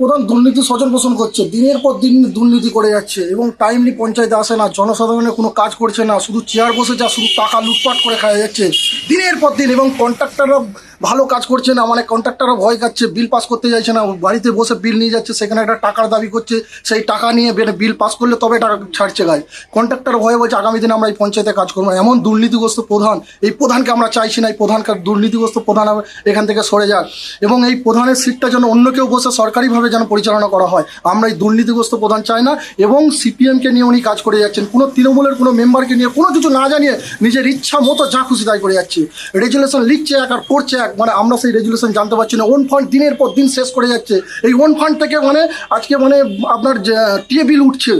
প্রধান দুর্নীতি স্বজন পোষণ করছে। দিনের পর দিন দুর্নীতি করে যাচ্ছে এবং টাইমলি পঞ্চায়েতে আসে না, জনসাধারণের কোনো কাজ করছে না, শুধু চেয়ার বসে যা শুধু টাকা লুটপাট করে খাওয়া যাচ্ছে। দিনের পর দিন এবং কন্ট্রাক্টররা ভালো কাজ করছে না মানে কন্ট্রাক্টররা ভয় খাচ্ছে বিল পাস করতে চাইছে না, বাড়িতে বসে বিল নিয়ে যাচ্ছে, সেখানে একটা টাকার দাবি করছে, সেই টাকা নিয়ে বিল পাস করলে তবে টাকা ছাড়ছে গায়ে। কন্ট্রাক্টার ভয়ে বলছে, আগামী দিনে আমরা এই পঞ্চায়েতে কাজ করব এমন দুর্নীতিগ্রস্ত প্রধান, এই প্রধানকে আমরা চাইছি না, এই প্রধানকে দুর্নীতিগ্রস্ত প্রধান এখান থেকে সরে যাক। এবং এই প্রধানের সিটটা যেন অন্য কেউ বসে সরকারিভাবে যেন পরিচালনা করা হয়, আমরা এই দুর্নীতিগ্রস্ত প্রধান চাই না। এবং সিপিএমকে নিয়ে উনি কাজ করে যাচ্ছেন, কোনো তৃণমূলের, কোনো মেম্বারকে নিয়ে, কোনো কিছু না জানিয়ে নিজের ইচ্ছা মতো যা খুশি তাই করে যাচ্ছে। রেজুলেশন লিখছে এক আর পড়ছে এক। মানে আমরা সেই রেজুলেশন জানতে পারছি না। ওন ফান্ড দিনের পর দিন শেষ করে যাচ্ছে। এই ওন ফান্ড থেকে মানে আজকে মানে আপনার টিএ বিল উঠছে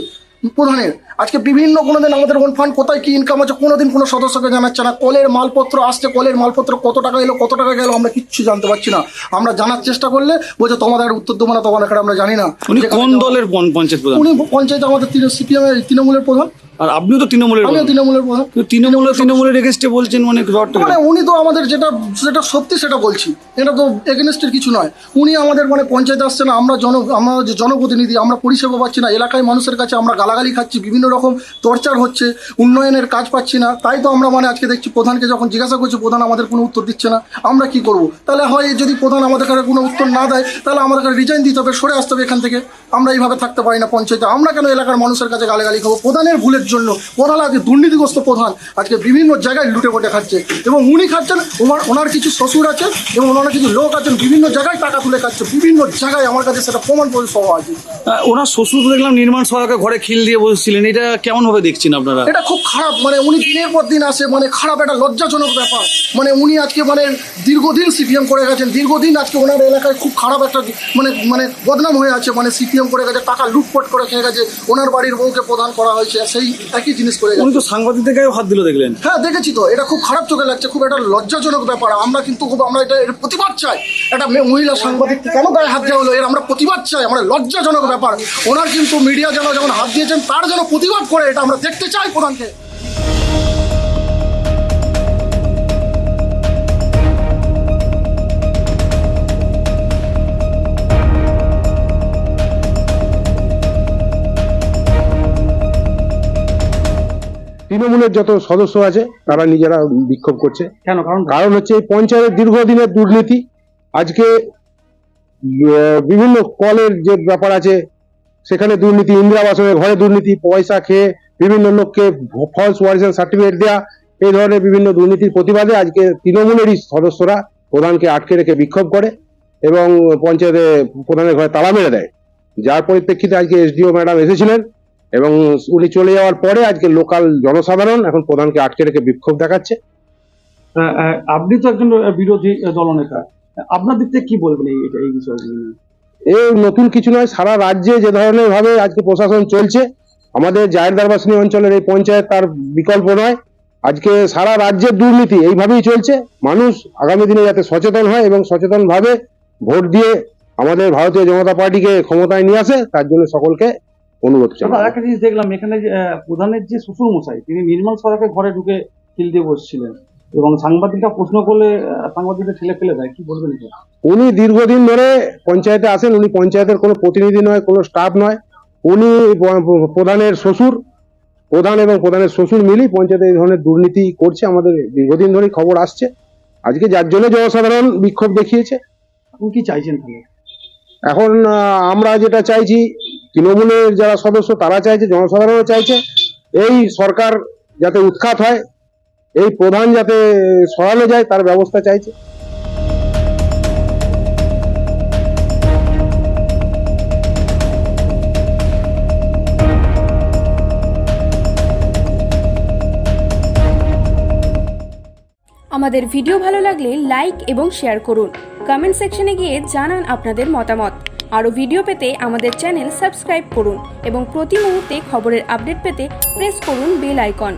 প্রধানের। আজকে বিভিন্ন কোনো দিন আমাদের ওন ফান্ড কোথায় কী ইনকাম আছে কোনো দিন কোনো সদস্যকে জানাচ্ছে না। কলের মালপত্র আসছে কলের মালপত্র কত টাকা এলো কত টাকা গেলো আমরা কিচ্ছু জানতে পারছি না। আমরা জানার চেষ্টা করলে বলছে তোমাদের উত্তর দেবো না তোমাদের আমরা জানি না। উনি কোন দলের পঞ্চায়েত প্রধান? উনি পঞ্চায়েত আমাদের সিপিএম এর তৃণমূলের প্রধান। আর আপনিও তো তৃণমূলের আমিও। তৃণমূলের প্রধান। তৃণমূলের তৃণমূলের এগেস্টে বলছেন মানে মানে উনি তো আমাদের যেটা যেটা সত্যি সেটা বলছি। এটা তো এগেনস্টের কিছু নয়। উনি আমাদের মানে পঞ্চায়েতে আসছে না আমরা জন আমরা যে জনপ্রতিনিধি আমরা পরিষেবা পাচ্ছি না এলাকায় মানুষের কাছে আমরা গালাগালি খাচ্ছি বিভিন্ন রকম টর্চার হচ্ছে, উন্নয়নের কাজ পাচ্ছি না। তাই তো আমরা মানে আজকে দেখছি প্রধানকে যখন জিজ্ঞাসা করছি, প্রধান আমাদের কোনো উত্তর দিচ্ছে না। আমরা কি করব? তাহলে হয় যদি প্রধান আমাদের কাছে কোনো উত্তর না দেয়, তাহলে আমাদের কাছে রিজাইন দিতে হবে, সরে আসতে হবে এখান থেকে। আমরা এইভাবে থাকতে পারি না পঞ্চায়েতে। আমরা কেন এলাকার মানুষের কাছে গালাগালি খাব? প্রধানের ভুলের জন্য। প্রধান আজকে দুর্নীতিগ্রস্ত প্রধান। আজকে বিভিন্ন জায়গায় লুটে পটে খাচ্ছে। এবং উনি খাচ্ছেন, ওনার ওনার কিছু শ্বশুর আছে এবং ওনার কিছু লোক আছেন, বিভিন্ন জায়গায় টাকা তুলে খাচ্ছে, বিভিন্ন জায়গায় আমার কাছে সেটা প্রমাণ করে সহ আছে। ওনার শ্বশুর দেখলাম নির্মাণ সহায়কে ঘরে খিল দিয়ে বসেছিলেন। এটা কেমন ভাবে দেখছেন আপনারা? এটা খুব খারাপ মানে উনি দিনের পর দিন আসে মানে খারাপ একটা লজ্জাজনক ব্যাপার। মানে উনি আজকে মানে দীর্ঘদিন সিপিএম করে গেছেন দীর্ঘদিন আজকে ওনার এলাকায় খুব খারাপ একটা মানে মানে বদনাম হয়ে আছে মানে সিপিএম করে গেছে টাকা লুটপট করে খেয়ে গেছে ওনার বাড়ির বউকে প্রদান করা হয়েছে সেই একই জিনিস করে উনি তো সাংবাদিকদের গায়ে হাত দিল দেখলেন? হ্যাঁ দেখেছি তো এটা খুব খারাপ চোখে লাগছে খুব একটা লজ্জাজনক ব্যাপার আমরা কিন্তু খুব আমরা এটা এর প্রতিবাদ চাই। একটা মহিলা সাংবাদিক কেন গায়ে হাত দেওয়া হলো? এর আমরা প্রতিবাদ চাই আমরা লজ্জাজনক ব্যাপার। ওনার কিন্তু মিডিয়া যেন যেমন হাত দিয়েছেন তার যেন প্রতিবাদ করে এটা আমরা দেখতে চাই প্রধানকে। তৃণমূলের যত সদস্য আছে তারা নিজেরা বিক্ষোভ করছে। কেন? কারণ? কারণ হচ্ছে এই পঞ্চায়েতের দীর্ঘদিনের দুর্নীতি আজকে বিভিন্ন কলের যে ব্যাপার আছে, সেখানে দুর্নীতি ইন্দিরা আবাসনের ঘরে দুর্নীতি, পয়সা খেয়ে বিভিন্ন লোককে ফলস ওয়ারিশন সার্টিফিকেট দেওয়া এই ধরনের বিভিন্ন দুর্নীতির প্রতিবাদে আজকে তৃণমূলেরই সদস্যরা প্রধানকে আটকে রেখে বিক্ষোভ করে এবং পঞ্চায়েতে প্রধানের ঘরে তালা মেরে দেয়। যার পরিপ্রেক্ষিতে আজকে এসডিও ম্যাডাম এসেছিলেন এবং উনি চলে যাওয়ার পরে আজকে লোকাল জনসাধারণ এখন প্রধানকে আটকে রেখে বিক্ষোভ দেখাচ্ছে। আপনি তো একজন বিরোধী দলনেতা। আপনার দিক থেকে কি বলবেন এই এটা- এই বিষয়ে এই নতুন কিছু নয় সারা রাজ্যে যে ধরনের ভাবে আজকে প্রশাসন চলছে আমাদের জায়ের দারবাসনী অঞ্চলের এই পঞ্চায়েত তার বিকল্প নয়। আজকে সারা রাজ্যের দুর্নীতি এইভাবেই চলছে। মানুষ আগামী দিনে যাতে সচেতন হয় এবং সচেতন ভাবে ভোট দিয়ে আমাদের ভারতীয় জনতা পার্টিকে ক্ষমতায় নিয়ে আসে তার জন্য সকলকে অনুরোধ জানাই আরেকটা জিনিস দেখলাম এখানে যে প্রধানের যে শ্বশুর মশাই তিনি নির্মল সরকারের ঘরে ঢুকে খিল দিয়ে বসছিলেন। এবং সাংবাদিকরা প্রশ্ন করলে আহ, সাংবাদিকরা ঠেলে ফেলে দেয়। কি বলবেন উনি দীর্ঘদিন ধরে পঞ্চায়েতে আসেন উনি পঞ্চায়েতের কোনো প্রতিনিধি নয় কোনো স্টাফ নয়। উনি প্রধানের শ্বশুর প্রধান এবং প্রধানের শ্বশুর মিলেই পঞ্চায়েতে এই ধরনের দুর্নীতি করছে। আমাদের দীর্ঘদিন ধরেই খবর আসছে। আজকে যার জন্য জনসাধারণ বিক্ষোভ দেখিয়েছে। আপনি কি চাইছেন তাহলে? এখন আমরা যেটা চাইছি তৃণমূলের যারা সদস্য তারা চাইছে জনসাধারণও চাইছে। এই সরকার যাতে উৎখাত হয় এই প্রধান যাতে সরানো যায়, তার ব্যবস্থা চাইছে। আমাদের ভিডিও ভালো লাগলে লাইক এবং শেয়ার করুন। কমেন্ট সেকশনে গিয়ে জানান আপনাদের মতামত। আরও ভিডিও পেতে আমাদের চ্যানেল সাবস্ক্রাইব করুন এবং প্রতি মুহূর্তে খবরের আপডেট পেতে প্রেস করুন বেল আইকন।